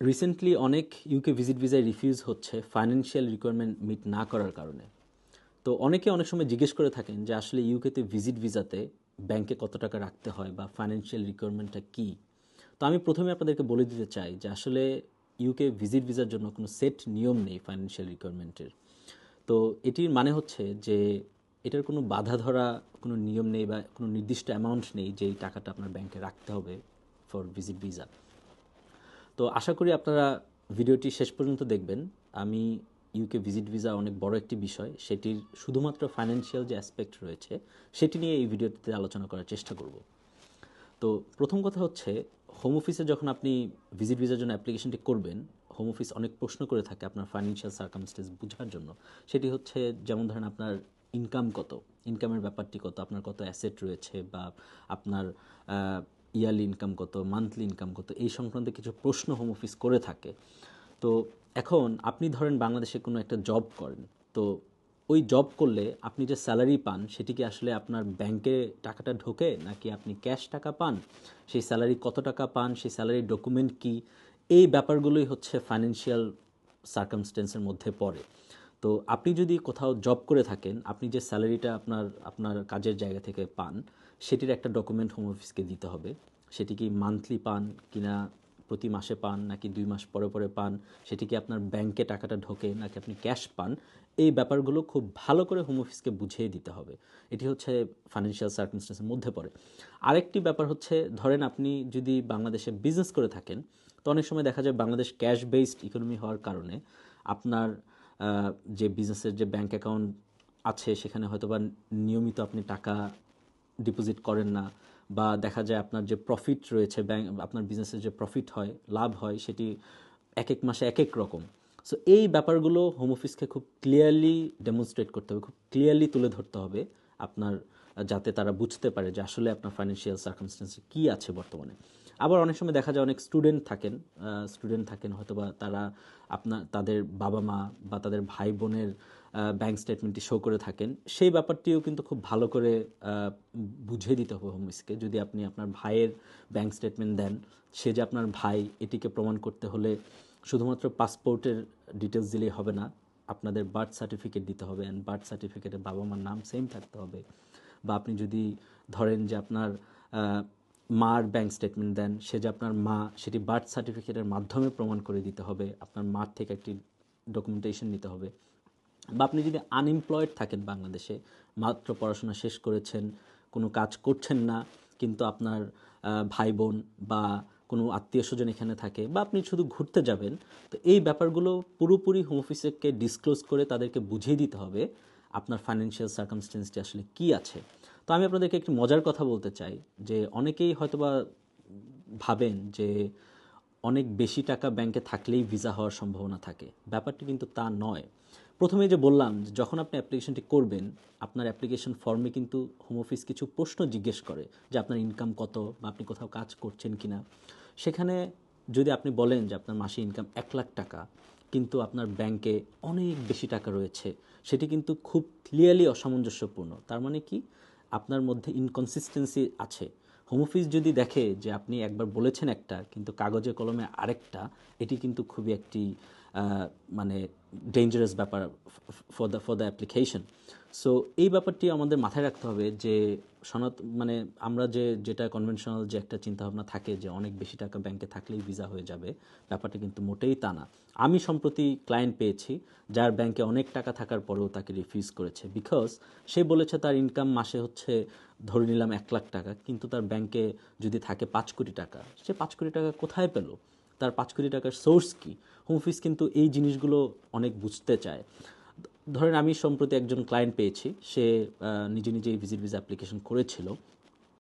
Recently অনেক UK visit ভিসায় refuse হচ্ছে ফাইন্যান্সিয়াল রিকোয়ারমেন্ট মিট না করার কারণে। তো অনেকে অনেক সময় জিজ্ঞেস করে থাকেন যে আসলে ইউকেতে ভিজিট ভিসাতে ব্যাংকে কত টাকা রাখতে হয় বা ফাইন্যান্সিয়াল রিকোয়ারমেন্টটা কী? তো আমি প্রথমে আপনাদেরকে বলে দিতে চাই যে আসলে ইউকে ভিজিট ভিসার জন্য কোনো সেট নিয়ম নেই ফাইন্যান্সিয়াল রিকোয়ারমেন্টের তো এটির মানে হচ্ছে যে এটার কোনো বাধা ধরা কোনো নিয়ম নেই বা কোনো নির্দিষ্ট অ্যামাউন্ট নেই যে এই টাকাটা আপনার ব্যাংকে রাখতে হবে ফর ভিজিট ভিসা তো আশা করি আপনারা ভিডিওটি শেষ পর্যন্ত দেখবেন। আমি ইউকে ভিজিট ভিসা অনেক বড় একটি বিষয়। সেটির শুধুমাত্র ফাইন্যান্সিয়াল যে অ্যাসপেক্ট রয়েছে, সেটি নিয়ে এই ভিডিওটিতে আলোচনা করার চেষ্টা করব। তো প্রথম কথা হচ্ছে হোম অফিসে যখন আপনি ভিজিট ভিসার জন্য অ্যাপ্লিকেশনটি করবেন হোম অফিস অনেক প্রশ্ন করে থাকে আপনার ফাইন্যান্সিয়াল সার্কামস্টেন্স বোঝার জন্য। সেটি হচ্ছে, যেমন ধরেন আপনার ইনকাম কত ইনকামের ব্যাপারটি কত, আপনার কত অ্যাসেট রয়েছে বা আপনার ইয়ারলি ইনকাম কত মান্থলি ইনকাম কত, এই সংক্রান্ত কিছু প্রশ্ন হোম অফিস করে থাকে। তো এখন আপনি ধরেন বাংলাদেশে কোনো একটা জব করেন, তো ওই জব করলে আপনি যে স্যালারি পান, সেটি কি আসলে আপনার ব্যাংকে টাকাটা ঢোকে, নাকি আপনি ক্যাশ টাকা পান? সেই স্যালারি কত টাকা পান? সেই স্যালারির ডকুমেন্ট কি? এই ব্যাপারগুলোই হচ্ছে ফাইন্যান্সিয়াল সার্কামস্টেন্সের মধ্যে পড়ে। তো আপনি যদি কোথাও জব করে থাকেন, আপনি যে স্যালারিটা আপনার আপনার কাজের জায়গা থেকে পান, সেটির একটা ডকুমেন্ট হোম অফিসকে দিতে হবে। সেটি কি মান্থলি পান কিনা প্রতি মাসে পান নাকি দুই মাস পরে পরে পান, সেটি কি আপনার ব্যাংকে টাকাটা ঢোকে নাকি আপনি ক্যাশ পান, এই ব্যাপারগুলো খুব ভালো করে হোম অফিসকে বুঝিয়ে দিতে হবে। এটি হচ্ছে ফাইন্যান্সিয়াল সার্কামস্টেন্সের মধ্যে পড়ে। আরেকটি ব্যাপার হচ্ছে, ধরেন আপনি যদি বাংলাদেশে বিজনেস করে থাকেন, তো অনেক সময় দেখা যায় বাংলাদেশ ক্যাশ বেসড ইকোনমি হওয়ার কারণে আপনার যে বিজনেসের যে ব্যাংক অ্যাকাউন্ট আছে, সেখানে হয়তো বা নিয়মিত আপনি টাকা ডিপোজিট করেন না, বা দেখা যায় আপনার যে প্রফিট রয়েছে ব্যাংক আপনার বিজনেসের যে প্রফিট হয়, লাভ হয়, সেটি এক এক মাসে এক এক রকম। সো এই ব্যাপারগুলো হোম অফিসকে খুব ক্লিয়ারলি ডেমনস্ট্রেট করতে হবে, খুব ক্লিয়ারলি তুলে ধরতে হবে আপনার, যাতে তারা বুঝতে পারে যে আসলে আপনার ফাইন্যান্সিয়াল সার্কামস্টেন্সে কী আছে বর্তমানে। আবার অনেক সময় দেখা যায় অনেক স্টুডেন্ট থাকেন স্টুডেন্ট থাকেন, হয়তোবা তারা আপনার তাদের বাবা মা বা তাদের ভাই বোনের ব্যাংক স্টেটমেন্টটি শো করে থাকেন। সেই ব্যাপারটিও কিন্তু খুব ভালো করে বুঝিয়ে দিতে হবে হোম অফিসকে যদি আপনি আপনার ভাইয়ের ব্যাংক স্টেটমেন্ট দেন, সে যে আপনার ভাই, এটিকে প্রমাণ করতে হলে শুধুমাত্র পাসপোর্টের ডিটেলস দিলেই হবে না, আপনাদের বার্থ সার্টিফিকেট দিতে হবে অ্যান্ড বার্থ সার্টিফিকেটে বাবা মার নাম সেম থাকতে হবে। বা আপনি যদি ধরেন যে আপনার মার ব্যাংক স্টেটমেন্ট দেন, সে যে আপনার মা, সেটি বার্থ সার্টিফিকেটের মাধ্যমে প্রমাণ করে দিতে হবে, আপনার মার থেকে একটি ডকুমেন্টেশন নিতে হবে। বা আপনি যদি আনএমপ্লয়েড থাকেন বাংলাদেশে, মাত্র পড়াশোনা শেষ করেছেন, কোনো কাজ করছেন না, কিন্তু আপনার ভাই বোন বা কোনো আত্মীয় স্বজন এখানে থাকে, বা আপনি শুধু ঘুরতে যাবেন, তো এই ব্যাপারগুলো পুরোপুরি হোম অফিসকে ডিসক্লোজ করে তাদেরকে বুঝিয়ে দিতে হবে, আপনার ফাইন্যান্সিয়াল সার্কামস্টেন্সটি আসলে কি আছে। তো আমি আপনাদেরকে একটি মজার কথা বলতে চাই, যে অনেকেই হয়তোবা ভাবেন যে অনেক বেশি টাকা ব্যাংকে থাকলেই ভিসা হওয়ার সম্ভাবনা থাকে। ব্যাপারটি কিন্তু তা নয়। প্রথমে যে বললাম যখন আপনি অ্যাপ্লিকেশনটি করবেন, আপনার অ্যাপ্লিকেশন ফর্মে কিন্তু হোম অফিস কিছু প্রশ্ন জিজ্ঞেস করে, যে আপনার ইনকাম কত বা আপনি কোথাও কাজ করছেন কিনা। সেখানে যদি আপনি বলেন যে আপনার মাসে ইনকাম এক লাখ টাকা, কিন্তু আপনার ব্যাংকে অনেক বেশি টাকা রয়েছে, সেটি কিন্তু খুব ক্লিয়ারলি অসামঞ্জস্যপূর্ণ। তার মানে কি? আপনার মধ্যে ইনকনসিস্টেন্সি আছে। হোম অফিস যদি দেখে যে আপনি একবার বলেছেন একটা, কিন্তু কাগজে কলমে আরেকটা, এটি কিন্তু খুবই একটি মানে ডেঞ্জারাস ব্যাপার for the for the application so এই ব্যাপারটি আমাদের মাথায় রাখতে হবে যে সনাত মানে আমরা যে, যেটা কনভেনশনাল যে একটা চিন্তাভাবনা থাকে যে অনেক বেশি টাকা ব্যাংকে থাকলেই ভিসা হয়ে যাবে, ব্যাপারটা কিন্তু মোটেই তা না। আমি সম্প্রতি ক্লায়েন্ট পেয়েছি, যার ব্যাংকে অনেক টাকা থাকার পরেও তাকে রিফিউজ করেছে বিকজ সে বলেছে তার ইনকাম মাসে হচ্ছে, ধরে নিলাম এক লাখ টাকা, কিন্তু তার ব্যাংকে যদি থাকে পাঁচ কোটি টাকা, সে পাঁচ কোটি টাকা কোথায় পেল? তার পাঁচ কোটি টাকার সোর্স কী? হোম অফিস কিন্তু এই জিনিসগুলো অনেক বুঝতে চায়। ধরেন আমি সম্প্রতি একজন ক্লায়েন্ট পেয়েছি, সে নিজে নিজেই ভিজিট ভিসা অ্যাপ্লিকেশন করেছিল।